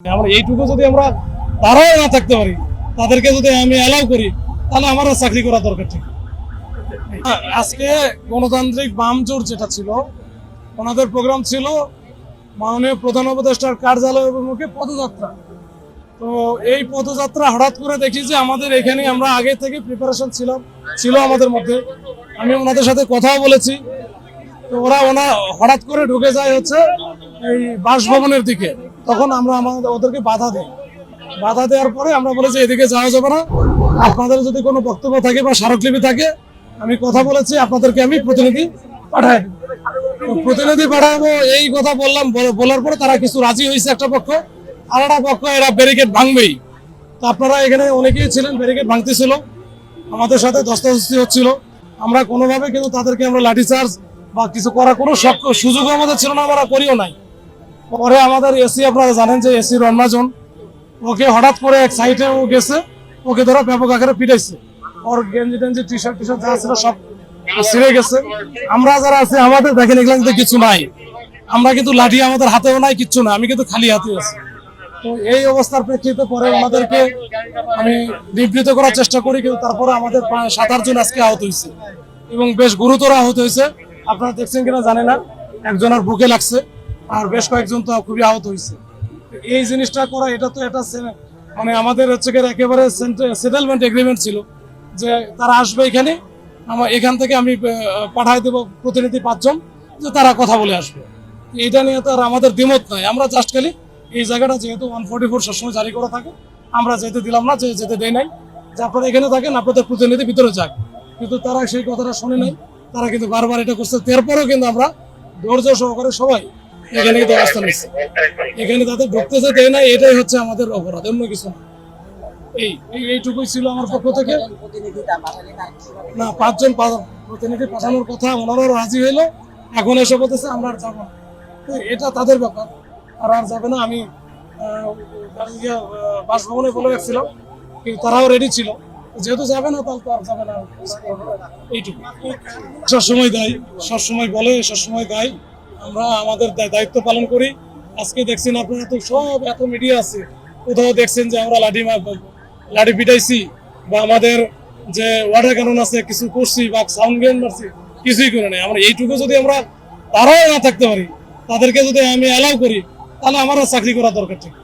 আমরা এইটুকু যদি আমরা তারাও না থাকতে পারি, তাদেরকে যদি আমি অ্যালাউ করি, তাহলে আমারও চাকরি করা দরকার ঠিক। আজকে গণতান্ত্রিক বাম জোট যেটা ছিল, ওনাদের প্রোগ্রাম ছিল মাননীয় প্রধান উপদেষ্টার কার্যালয় অভিমুখে পদযাত্রা। তো এই পদযাত্রা হঠাৎ করে দেখি যে আমাদের এখানে আমরা আগে থেকে প্রিপারেশন ছিলাম ছিল আমাদের মধ্যে। আমি ওনাদের সাথে কথাও বলেছি। তো ওরা ওনা হঠাৎ করে ঢুকে যায় হচ্ছে এই বাসভবনের দিকে। তখন আমরা আমাদের ওদেরকে বাধা দিই। বাধা দেওয়ার পরে আমরা বলে যে এদিকে যাওয়া যাবে না। আপনাদের যদি কোনো বক্তব্য থাকে বা স্মারকলিপি থাকে, আমি কথা বলেছি, আপনাদেরকে আমি প্রতিনিধি পাঠাই প্রতিনিধি পাঠাবো এই কথা বললাম বলার পরে তারা কিছু রাজি হয়েছে একটা পক্ষ, আর একটা পক্ষ এরা ব্যারিকেড ভাঙবেই। তো আপনারা এখানে অনেকেই ছিলেন ব্যারিকেড ভাঙতেছিল। আমাদের সাথে দস্তাদস্তি হচ্ছিল। আমরা কোনোভাবে কিন্তু তাদেরকে আমরা লাঠিচার্জ বা কিছু করার কোনো সুযোগও আমাদের ছিল না, আমরা করিও নাই। পরে আমাদের এসি আপনারা জানেন যে এসি রন্নাজন, ওকে হঠাৎ করে এক সাইডে ও গেছে, ওকে ধরো ব্যাপক আকারে পিটাইছে। ওর গেঞ্জি টেঞ্জি টি শার্ট টি শার্ট যা ছিল সব ছিঁড়ে গেছে। আমরা যারা আছে, আমাদের দেখেন এগুলো কিন্তু কিছু নাই। আমরা কিন্তু লাঠি আমাদের হাতেও নাই, কিচ্ছু না আমি কিন্তু খালি হাতে আছি। তো এই অবস্থার প্রেক্ষিতে পরে ওনাদেরকে আমি নিবৃত করার চেষ্টা করি, কিন্তু তারপরে আমাদের সাত, আট জন আজকে আহত হয়েছে। এবং বেশ গুরুতর আহত হয়েছে। আপনারা দেখছেন কিনা জানি না। একজনের বুকে লাগছে। আর বেশ কয়েকজন তো খুবই আহত হয়েছে। এই জিনিসটা করা, এটা তো এটা মানে আমাদের হচ্ছে গিয়ে একেবারে সেটেলমেন্ট এগ্রিমেন্ট ছিল যে তারা আসবে এখানে আমার এখান থেকে আমি পাঠাই দেবো প্রতিনিধি পাঁচজন, যে তারা কথা বলে আসবে। এটা নিয়ে তো আর আমাদের দ্বিমত নাই। আমরা জাস্ট খালি এই জায়গাটা যেহেতু ওয়ান ফোর্টি ফোর সবসময় জারি করা থাকে, আমরা যেতে দিলাম না, যে যেতে দেয় নাই। যে আপনারা এখানে থাকেন, আপনাদের প্রতিনিধি ভিতরে যাক। কিন্তু তারা সেই কথাটা শুনে নাই। তারা কিন্তু বারবার এটা করছে। তারপরেও কিন্তু আমরা ধৈর্য সহকারে সবাই এখানে কিন্তু অবস্থান নিচ্ছি এখানে তাদের ঢুকতেছে, দেয় না, এটাই হচ্ছে আমাদের অপরাধ, অন্য কিছু না। এই, এই- এইটুকুই ছিল আমার পক্ষ থেকে। না, পাঁচজন প্রতিনিধি পাঠানোর কথা ওনারাও রাজি হইল। এখন এসে বলতেছে, আমরা আর যাব না। এটা তাদের ব্যাপার। আর আর যাবে না, আমি বাসভবনে বলে রাখছিলাম। কিন্তু তারাও রেডি ছিল। যেহেতু যাবে না, তাহলে তো আর যাবে না। এইটুকু। সবসময় দেয়, সবসময় বলে, সবসময় দেয়। আমরা আমাদের দায়িত্ব পালন করি। আজকে দেখছেন আপনারা তো সব এত মিডিয়া আছে। কোথাও দেখছেন যে আমরা লাঠি লাঠি পিটাইছি বা আমাদের যে ওয়াটার ক্যানন আছে, কিছু করছি বা সাউন্ড গেম মারছি, কিছুই করে নেই। আমরা এইটুকু যদি আমরা তারাও না থাকতে পারি, তাদেরকে যদি আমি অ্যালাউ করি, তাহলে আমারও চাকরি করা দরকার ঠিক।